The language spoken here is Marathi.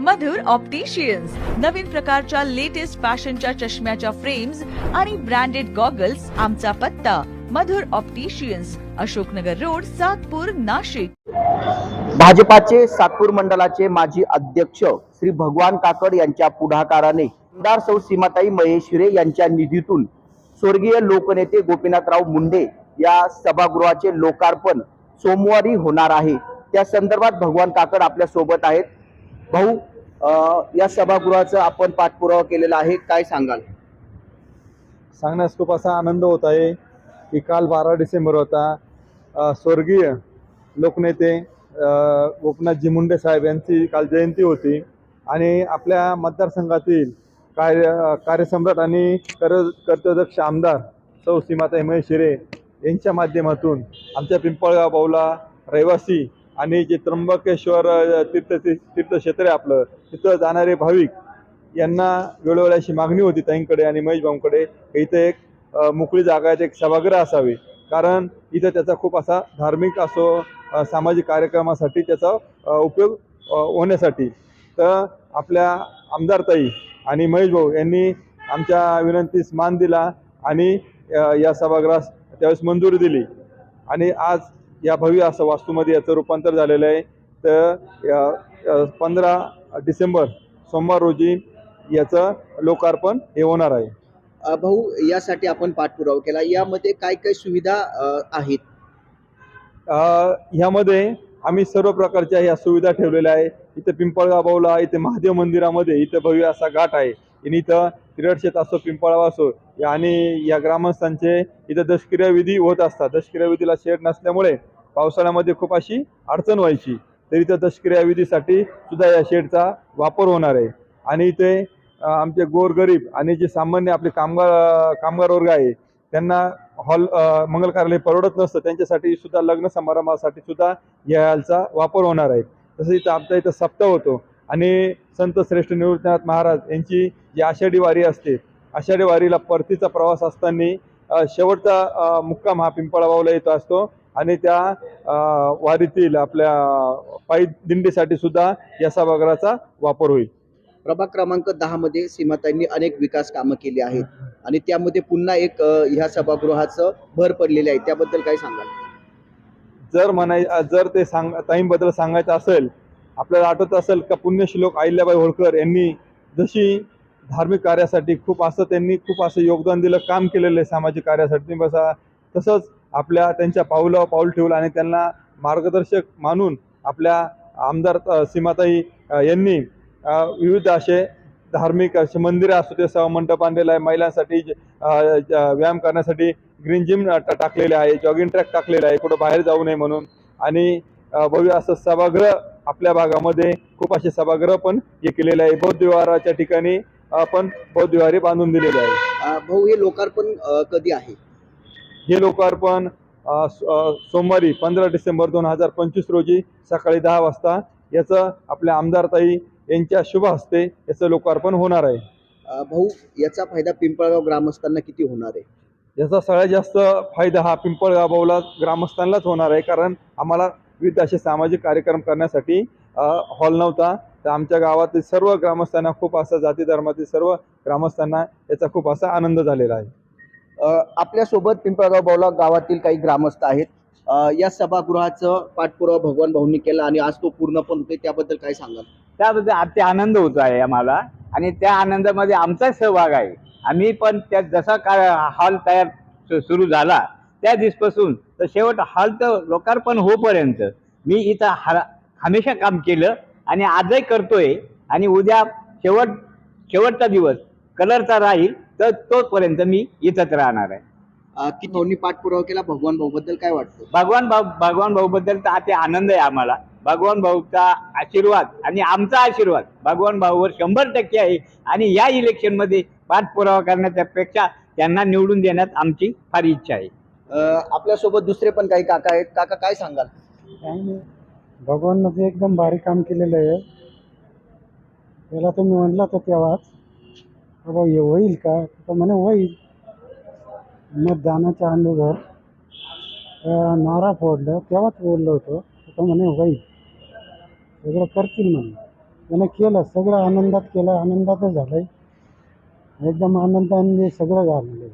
मधुर ऑप्टिशियन्स नवीन प्रकारच्या लेटेस्ट फॅशनच्या चष्म्याच्या फ्रेम्स आणि ब्रँडेड गॉगल्स आमचा पत्ता. Madhur opticians Ashoknagar road Satpur Nashik. भाजपाचे सातपूर मंडळाचे माजी अध्यक्ष श्री भगवान काकड यांच्या पुढाकाराने आमदार सौ सीमाताई महेश्वरे यांच्या निधीतून स्वर्गीय लोकनेते गोपीनाथराव मुंडे या सभागृहाचे लोकार्पण सोमवारी होणार आहे. त्या संदर्भात भगवान काकड आपल्यासोबत आहेत. भाऊ या सभागृहाचं आपण पाठपुरावा केलेला आहे काय सांगाल? सांगण्यास खूप असा आनंद होत आहे की काल बारा डिसेंबर होता. स्वर्गीय लोकनेते अ, मुंडे साहेब यांची काल जयंती होती आणि आपल्या मतदारसंघातील कार्य कार्यसम्राट आणि कर कर्तदक्ष आमदार सौ सीमाता हिमय शिरे यांच्या माध्यमातून आमच्या पिंपळगाव बावला रहिवासी आणि जे त्र्यंबकेश्वर तीर्थ तीर्थक्षेत्र आहे आपलं तिथं जाणारे भाविक यांना वेळोवेळी अशी मागणी होती ताईंकडे आणि महेश भाऊंकडे इथे एक मोकळी जागा आहे एक सभागृह असावे. कारण इथं त्याचा खूप असा धार्मिक असो सामाजिक कार्यक्रमासाठी त्याचा उपयोग होण्यासाठी. तर आपल्या आमदारताई आणि महेश भाऊ यांनी आमच्या विनंतीस मान दिला आणि या सभागृहास त्यावेळेस मंजुरी दिली. आणि आज या भव्य असं वास्तूमध्ये याचं रूपांतर झालेलं आहे. तर पंधरा डिसेंबर सोमवार रोजी याचं लोकार्पण हे होणार आहे. भाऊ यासाठी आपण पाठपुरावा केला. यामध्ये काय काय सुविधा आहेत? ह्यामध्ये आम्ही सर्व प्रकारच्या ह्या सुविधा ठेवलेल्या आहे. इथं पिंपळगाव बावला इथे महादेव मंदिरामध्ये इथं भव्य असा घाट आहे. आणि इथं तिरडशेत असो पिंपळाव असो या- आणि या ग्रामस्थांचे इथं दशक्रिया विधी होत असतात. दशक्रिया विधीला शेड नसल्यामुळे पावसाळ्यामध्ये खूप अशी अडचण व्हायची. तरी इथं दशक्रिया विधीसाठी सुद्धा या शेडचा वापर होणार आहे. आणि इथे आमचे गोरगरीब आणि जे सामान्य आपले कामगार कामगार वर्ग आहे त्यांना हॉल मंगल कार्यालय परवडत नसतं. त्यांच्यासाठी सुद्धा लग्न समारंभासाठी सुद्धा या हॉलचा वापर होणार आहे. तसं इथं आमच्या इथं सप्ताह होतो. आणि संत श्रेष्ठ निवृत्तीनाथ महाराज यांची जी आषाढी वारी असते आषाढी वारीला परतीचा प्रवास असताना शेवटचा मुक्काम हा पिंपळाबावला येतो असतो आणि त्या वारीतील आपल्या पायी दिंडीसाठी सुद्धा या सभागृहाचा वापर होईल. प्रभाग क्रमांक दहा मध्ये सीमाताईंनी अनेक विकास कामं केली आहेत आणि त्यामध्ये पुन्हा एक ह्या सभागृहाचं भर पडलेले आहे. त्याबद्दल काय सांगाल? जर म्हणाय जर ते सांग ताईंबद्दल सांगायचं असेल आपल्याला आठवत असेल का पुण्यश्लोक अहिल्याबाई होळकर यांनी जशी धार्मिक कार्यासाठी खूप असं त्यांनी खूप असं योगदान दिलं काम केलेलं आहे सामाजिक कार्यासाठी बसा तसंच आपल्या त्यांच्या पावलं पाऊल ठेवलं आणि त्यांना मार्गदर्शक मानून आपल्या आमदार सीमाताई यांनी विविध असे धार्मिक असे मंदिरं असू ते मंडप आणलेलं आहे महिलांसाठी जे- ज- व्यायाम करण्यासाठी ग्रीन जिम टाकलेले आहे जॉगिंग ट्रॅक टाकलेला आहे कुठं बाहेर जाऊ नये म्हणून आणि भव्य असं सभागृह आपल्या भागामध्ये खूप असे सभागृह पण हे केलेले आहे. बौद्ध विहाराच्या ठिकाणी आपण बौद्ध विहारी बांधून दिलेले आहे. भाऊ हे लोकार्पण कधी आहे? हे लोकार्पण सोमवारी पंधरा डिसेंबर दोन हजार पंचवीस रोजी सकाळी दहा वाजता याचं आपल्या आमदारताई यांच्या शुभ हस्ते याचं लोकार्पण होणार आहे. भाऊ याचा फायदा पिंपळगाव ग्रामस्थांना किती होणार आहे? याचा सगळ्यात जास्त फायदा हा पिंपळगाव ग्रामस्थांनाच होणार आहे. कारण आम्हाला विविध असे सामाजिक कार्यक्रम करण्यासाठी हॉल नव्हता. तर आमच्या गावातील सर्व ग्रामस्थांना खूप असा जाती धर्मातील सर्व ग्रामस्थांना याचा खूप असा आनंद झालेला आहे. आपल्यासोबत पिंपळगाव बावला गावातील काही ग्रामस्थ आहेत. या सभागृहाचं पाठपुरावा भगवान भाऊंनी केला आणि आज तो पूर्ण पण होतोय. त्याबद्दल काय सांगाल? त्याबद्दल अति आनंद होत आहे आम्हाला. आणि त्या आनंदामध्ये आमचा सहभाग आहे. आम्ही पण त्या जसा काय हॉल तयार सु- सुरू झाला त्या दिवसपासून. तर शेवट हॉलचं लोकार्पण होईपर्यंत मी इथं हा हमेशा काम केलं आणि आजही करतोय. आणि उद्या शेवट शेवटचा दिवस कलरचा राहील तर तोपर्यंत मी इथंच राहणार आहे. किती भाऊंनी पाठपुरावा केला भगवान भाऊ बद्दल काय वाटतं? भगवान भाऊ भगवान भाऊ बद्दल तर अति आनंद आहे आम्हाला. भगवान भाऊचा आशीर्वाद आणि आमचा आशीर्वाद भगवान भाऊवर शंभर टक्के आहे. आणि या इलेक्शनमध्ये पाठपुरावा करण्याच्या पेक्षा त्यांना निवडून देण्यात आमची फार इच्छा आहे. आपल्यासोबत दुसरे पण काही काका आहेत. काका काय सांगाल? काही नाही. भगवाननं ते एकदम भारी काम केलेलं आहे. त्याला तुम्ही म्हणला तर तेव्हाच बाबा हे होईल का? तर म्हणे होईल. मतदानाच्या अगोदर नारा फोडलं. तेव्हाच बोललो होतो. तर म्हणे होईल. सगळं करतील म्हणे. त्याने केलं. सगळं आनंदात केलं. आनंदातच झालं आहे एकदम आनंदाने सगळं झालेलं आहे.